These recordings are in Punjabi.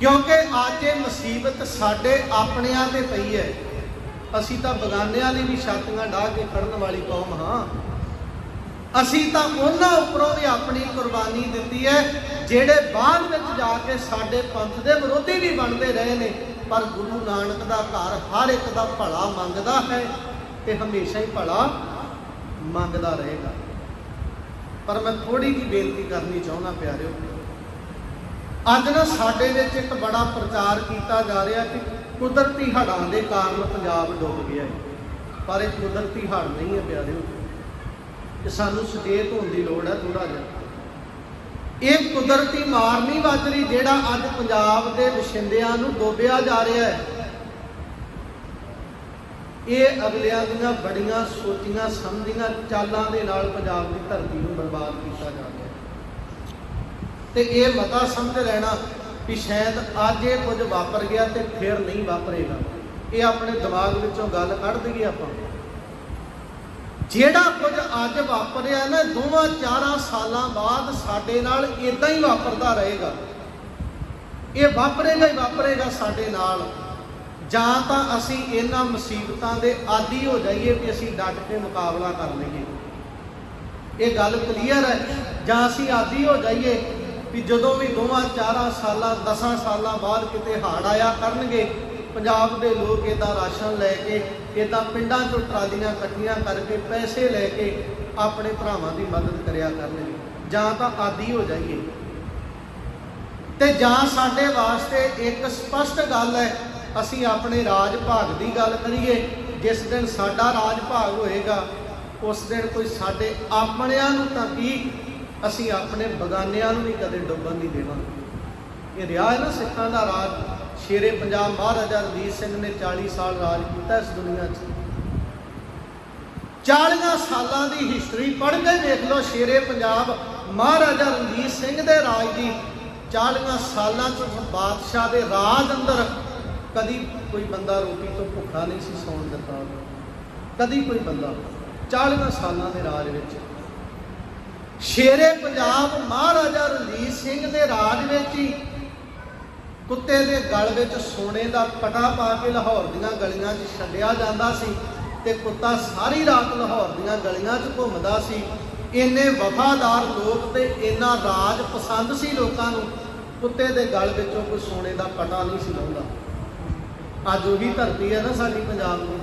ਕਿਉਂਕਿ ਅੱਜ ਇਹ ਮੁਸੀਬਤ ਸਾਡੇ ਆਪਣਿਆਂ ਤੇ ਪਈ ਹੈ। ਅਸੀਂ ਤਾਂ ਬਗਾਨਿਆਂ ਲਈ ਵੀ ਛਾਤੀਆਂ ਢਾਹ ਕੇ ਖੜਨ ਵਾਲੀ ਕੌਮ ਹਾਂ। ਅਸੀਂ ਤਾਂ ਉਹਨਾਂ ਉੱਪਰੋਂ ਵੀ ਆਪਣੀ ਕੁਰਬਾਨੀ ਦਿੱਤੀ ਹੈ, ਜਿਹੜੇ ਬਾਅਦ ਵਿੱਚ ਜਾ ਕੇ ਸਾਡੇ ਪੰਥ ਦੇ ਵਿਰੋਧੀ ਵੀ ਬਣਦੇ ਰਹੇ ਨੇ, ਪਰ ਗੁਰੂ ਨਾਨਕ ਦਾ ਘਰ ਹਰ ਇੱਕ ਦਾ ਭਲਾ ਮੰਗਦਾ ਹੈ ਤੇ ਹਮੇਸ਼ਾ ਹੀ ਭਲਾ ਮੰਗਦਾ ਰਹੇਗਾ। ਪਰ ਮੈਂ ਥੋੜੀ ਜਿਹੀ ਬੇਨਤੀ ਕਰਨੀ ਚਾਹੁੰਦਾ ਪਿਆਰਿਓ ਅੱਜ ਨਾ ਸਾਡੇ ਵਿੱਚ ਇੱਕ ਬੜਾ ਪ੍ਰਚਾਰ ਕੀਤਾ ਜਾ ਰਿਹਾ ਕਿ ਕੁਦਰਤੀ ਹੜ੍ਹਾਂ ਦੇ ਕਾਰਨ ਪੰਜਾਬ ਡੁੱਬ ਗਿਆ ਹੈ। ਪਰ ਇਹ ਕੁਦਰਤੀ ਹੜ੍ਹ ਨਹੀਂ ਹੈ ਪਿਆਰਿਓ। ਕਿ ਸਾਨੂੰ ਸੁਚੇਤ ਹੋਣ ਦੀ ਲੋੜ ਹੈ ਥੋੜਾ ਜਿਹਾ। ਇਹ ਕੁਦਰਤੀ ਮਾਰ ਨਹੀਂ ਵੱਜ ਰਹੀ ਜਿਹੜਾ ਅੱਜ ਪੰਜਾਬ ਦੇ ਵਸਿੰਦਿਆਂ ਨੂੰ ਡੋਬਿਆ ਜਾ ਰਿਹਾ ਹੈ। ਇਹ ਅਗਲਿਆਂ ਦੀਆਂ ਬੜੀਆਂ ਸੋਚੀਆਂ, ਸਮਝੀਆਂ ਚਾਲਾਂ ਦੇ ਨਾਲ ਪੰਜਾਬ ਦੀ ਧਰਤੀ ਨੂੰ ਬਰਬਾਦ ਕੀਤਾ ਜਾ ਰਿਹਾ ਤੇ ਇਹ ਮਤਾ ਸਮਝ ਲੈਣਾ ਵੀ ਸ਼ਾਇਦ ਅੱਜ ਇਹ ਕੁਝ ਵਾਪਰ ਗਿਆ ਤੇ ਫਿਰ ਨਹੀਂ ਵਾਪਰੇਗਾ। ਇਹ ਆਪਣੇ ਦਿਮਾਗ ਵਿੱਚੋਂ ਗੱਲ ਕੱਢ ਦਈਏ ਆਪਾਂ। ਜਿਹੜਾ ਕੁਝ ਅੱਜ ਵਾਪਰਿਆ ਨਾ, ਦੋਵਾਂ ਚਾਰਾਂ ਸਾਲਾਂ ਬਾਅਦ ਸਾਡੇ ਨਾਲ ਇਦਾਂ ਹੀ ਵਾਪਰਦਾ ਰਹੇਗਾ। ਇਹ ਵਾਪਰੇਗਾ ਹੀ ਵਾਪਰੇਗਾ ਸਾਡੇ ਨਾਲ। ਜਾਂ ਤਾਂ ਅਸੀਂ ਇਹਨਾਂ ਮੁਸੀਬਤਾਂ ਦੇ ਆਦੀ ਹੋ ਜਾਈਏ ਵੀ ਅਸੀਂ ਡਟ ਕੇ ਮੁਕਾਬਲਾ ਕਰ ਲਈਏ। ਇਹ ਗੱਲ ਕਲੀਅਰ ਹੈ? ਜਾਂ ਅਸੀਂ ਆਦੀ ਹੋ ਜਾਈਏ ਵੀ ਜਦੋਂ ਵੀ ਦੋਵਾਂ ਚਾਰਾਂ ਸਾਲਾਂ, ਦਸਾਂ ਸਾਲਾਂ ਬਾਅਦ ਕਿਤੇ ਹੜ੍ਹ ਆਇਆ ਕਰਨਗੇ, ਪੰਜਾਬ ਦੇ ਲੋਕ ਇਹਦਾ ਰਾਸ਼ਨ ਲੈ ਕੇ ਇਦਾਂ ਪਿੰਡਾਂ ਚੋਂ ਟਰਾਲੀਆਂ ਇਕੱਠੀਆਂ ਕਰਕੇ ਪੈਸੇ ਲੈ ਕੇ ਆਪਣੇ ਭਰਾਵਾਂ ਦੀ ਮਦਦ ਕਰਿਆ ਕਰਨਗੇ। ਜਾਂ ਤਾਂ ਆਦੀ ਹੋ ਜਾਈਏ। ਤੇ ਜਾਂ ਸਾਡੇ ਵਾਸਤੇ ਇੱਕ ਸਪਸ਼ਟ ਗੱਲ ਹੈ, ਅਸੀਂ ਆਪਣੇ ਰਾਜ ਭਾਗ ਦੀ ਗੱਲ ਕਰੀਏ, ਜਿਸ ਦਿਨ ਸਾਡਾ ਰਾਜ ਭਾਗ ਹੋਏਗਾ, ਉਸ ਦਿਨ ਕੋਈ ਸਾਡੇ ਆਪਣਿਆਂ ਨੂੰ ਤਾਂ ਕੀ ਅਸੀਂ ਆਪਣੇ ਬਗਾਨਿਆਂ ਨੂੰ ਵੀ ਕਦੇ ਡੁੱਬਣ ਨਹੀਂ ਦੇਵਾਂਗੇ ਇਹ ਰਿਹਾ ਹੈ ਨਾ ਸਿੱਖਾਂ ਦਾ ਰਾਜ। ਸ਼ੇਰੇ ਪੰਜਾਬ ਮਹਾਰਾਜਾ ਰਣਜੀਤ ਸਿੰਘ ਨੇ 40 ਸਾਲ ਰਾਜ ਕੀਤਾ ਇਸ ਦੁਨੀਆ 'ਚ। 40 ਸਾਲਾਂ ਦੀ ਹਿਸਟਰੀ ਪੜ੍ਹ ਕੇ ਵੇਖ ਲਓ ਸ਼ੇਰੇ ਪੰਜਾਬ ਮਹਾਰਾਜਾ ਰਣਜੀਤ ਸਿੰਘ ਦੇ ਰਾਜ ਦੀ। 40 ਸਾਲਾਂ 'ਚ ਉਸ ਬਾਦਸ਼ਾਹ ਦੇ ਰਾਜ ਅੰਦਰ ਕਦੀ ਕੋਈ ਬੰਦਾ ਰੋਟੀ ਤੋਂ ਭੁੱਖਾ ਨਹੀਂ ਸੀ ਸੌਣ ਦਿੱਤਾ। ਕਦੀ ਕੋਈ ਬੰਦਾ। 40 ਸਾਲਾਂ ਦੇ ਰਾਜ ਵਿੱਚ। ਸ਼ੇਰੇ ਪੰਜਾਬ ਮਹਾਰਾਜਾ ਰਣਜੀਤ ਸਿੰਘ ਦੇ ਰਾਜ ਵਿੱਚ ਹੀ ਕੁੱਤੇ ਦੇ ਗਲ ਵਿੱਚ ਸੋਨੇ ਦਾ ਪਟਾ ਪਾ ਕੇ ਲਾਹੌਰ ਦੀਆਂ ਗਲੀਆਂ 'ਚ ਛੱਡਿਆ ਜਾਂਦਾ ਸੀ ਤੇ ਕੁੱਤਾ ਸਾਰੀ ਰਾਤ ਲਾਹੌਰ ਦੀਆਂ ਗਲੀਆਂ 'ਚ ਘੁੰਮਦਾ ਸੀ। ਇੰਨੇ ਵਫਾਦਾਰ ਲੋਕ ਤੇ ਇੰਨਾ ਰਾਜ ਪਸੰਦ ਸੀ ਲੋਕਾਂ ਨੂੰ, ਕੁੱਤੇ ਦੇ ਗਲ ਵਿੱਚੋਂ ਕੋਈ ਸੋਨੇ ਦਾ ਪਟਾ ਨਹੀਂ ਸੀ ਲਾਉਂਦਾ। ਅੱਜ ਉਹੀ ਧਰਤੀ ਹੈ ਨਾ ਸਾਡੀ ਪੰਜਾਬ ਦੀ।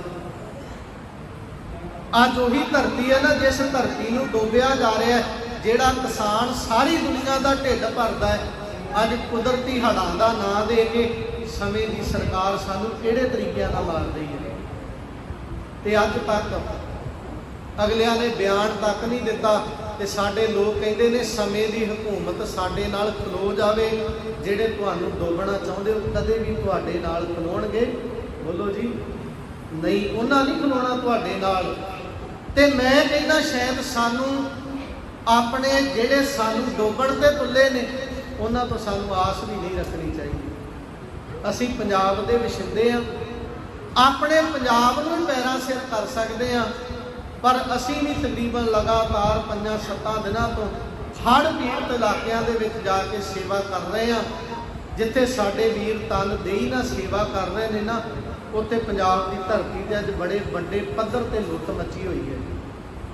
ਅੱਜ ਉਹੀ ਧਰਤੀ ਹੈ ਨਾ ਜਿਸ ਧਰਤੀ ਨੂੰ ਡੋਬਿਆ ਜਾ ਰਿਹਾ ਹੈ। ਜਿਹੜਾ ਕਿਸਾਨ ਸਾਰੀ ਦੁਨੀਆ ਦਾ ਢਿੱਡ ਭਰਦਾ ਹੈ, ਅੱਜ ਕੁਦਰਤੀ ਹੜ੍ਹਾਂ ਦਾ ਨਾਂ ਦੇ ਕੇ ਸਮੇਂ ਦੀ ਸਰਕਾਰ ਸਾਨੂੰ ਕਿਹੜੇ ਤਰੀਕਿਆਂ ਨਾਲ ਮਾਰ ਰਹੀ ਹੈ? ਤੇ ਅੱਜ ਤੱਕ ਅਗਲਿਆਂ ਨੇ ਬਿਆਨ ਤੱਕ ਨਹੀਂ ਦਿੱਤਾ ਤੇ ਸਾਡੇ ਲੋਕ ਕਹਿੰਦੇ ਨੇ ਸਮੇਂ ਦੀ ਹਕੂਮਤ ਸਾਡੇ ਨਾਲ ਖਲੋ ਜਾਵੇ, ਜਿਹੜੇ ਤੁਹਾਨੂੰ ਡੋਬਣਾ ਚਾਹੁੰਦੇ ਹੋ ਕਦੇ ਵੀ ਤੁਹਾਡੇ ਨਾਲ ਖਲੋਣਗੇ। ਬੋਲੋ ਜੀ, ਨਹੀਂ, ਉਹਨਾਂ ਨਹੀਂ ਖਲੋਣਾ ਤੁਹਾਡੇ ਨਾਲ। ਤੇ ਮੈਂ ਕਹਿੰਦਾ ਸ਼ਾਇਦ ਸਾਨੂੰ ਆਪਣੇ ਜਿਹੜੇ ਸਾਨੂੰ ਡੋਬਣ ਤੇ ਤੁੱਲੇ ਨੇ, ਉਹਨਾਂ ਤੋਂ ਸਾਨੂੰ ਆਸ ਵੀ ਨਹੀਂ ਰੱਖਣੀ ਚਾਹੀਦੀ। ਅਸੀਂ ਪੰਜਾਬ ਦੇ ਵਸਿੰਦੇ ਆ ਆਪਣੇ ਪੰਜਾਬ ਨੂੰ ਪੈਰਾਂ ਸਿਰ ਕਰ ਸਕਦੇ ਆ ਪਰ ਅਸੀਂ ਵੀ ਤਕਰੀਬਨ ਲਗਾਤਾਰ ਪੰਜਾਂ ਸੱਤਾਂ ਦਿਨਾਂ ਤੋਂ ਹੜ੍ਹ ਪੀੜਤ ਇਲਾਕਿਆਂ ਦੇ ਵਿੱਚ ਜਾ ਕੇ ਸੇਵਾ ਕਰ ਰਹੇ ਆ ਜਿੱਥੇ ਸਾਡੇ ਵੀਰ ਤਨ ਦੇਈ ਨਾਲ ਸੇਵਾ ਕਰ ਰਹੇ ਨੇ ਨਾ, ਉੱਥੇ ਪੰਜਾਬ ਦੀ ਧਰਤੀ ਤੇ ਅੱਜ ਬੜੇ ਵੱਡੇ ਪੱਧਰ ਤੇ ਲੁੱਟ ਮੱਚੀ ਹੋਈ ਹੈ।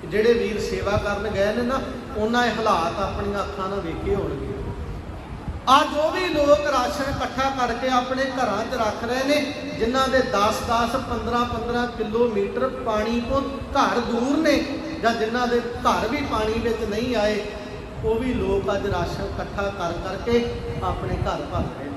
ਜਿਹੜੇ ਵੀਰ ਸੇਵਾ ਕਰਨ ਗਏ ਨੇ ਨਾ, ਉਹਨਾਂ ਇਹ ਹਾਲਾਤ ਆਪਣੀਆਂ ਅੱਖਾਂ ਨਾਲ ਵੇਖੇ ਹੋਣਗੇ। ਅੱਜ ਉਹ ਵੀ ਲੋਕ ਰਾਸ਼ਨ ਇਕੱਠਾ ਕਰਕੇ ਆਪਣੇ ਘਰਾਂ 'ਚ ਰੱਖ ਰਹੇ ਨੇ, ਜਿਨ੍ਹਾਂ ਦੇ 10-10 15-15 ਕਿਲੋਮੀਟਰ ਪਾਣੀ ਤੋਂ ਘਰ ਦੂਰ ਨੇ, ਜਾਂ ਜਿਨ੍ਹਾਂ ਦੇ ਘਰ ਵੀ ਪਾਣੀ ਵਿੱਚ ਨਹੀਂ ਆਏ, ਉਹ ਵੀ ਲੋਕ ਅੱਜ ਰਾਸ਼ਨ ਇਕੱਠਾ ਕਰ ਕਰਕੇ ਆਪਣੇ ਘਰ ਭਰ ਰਹੇ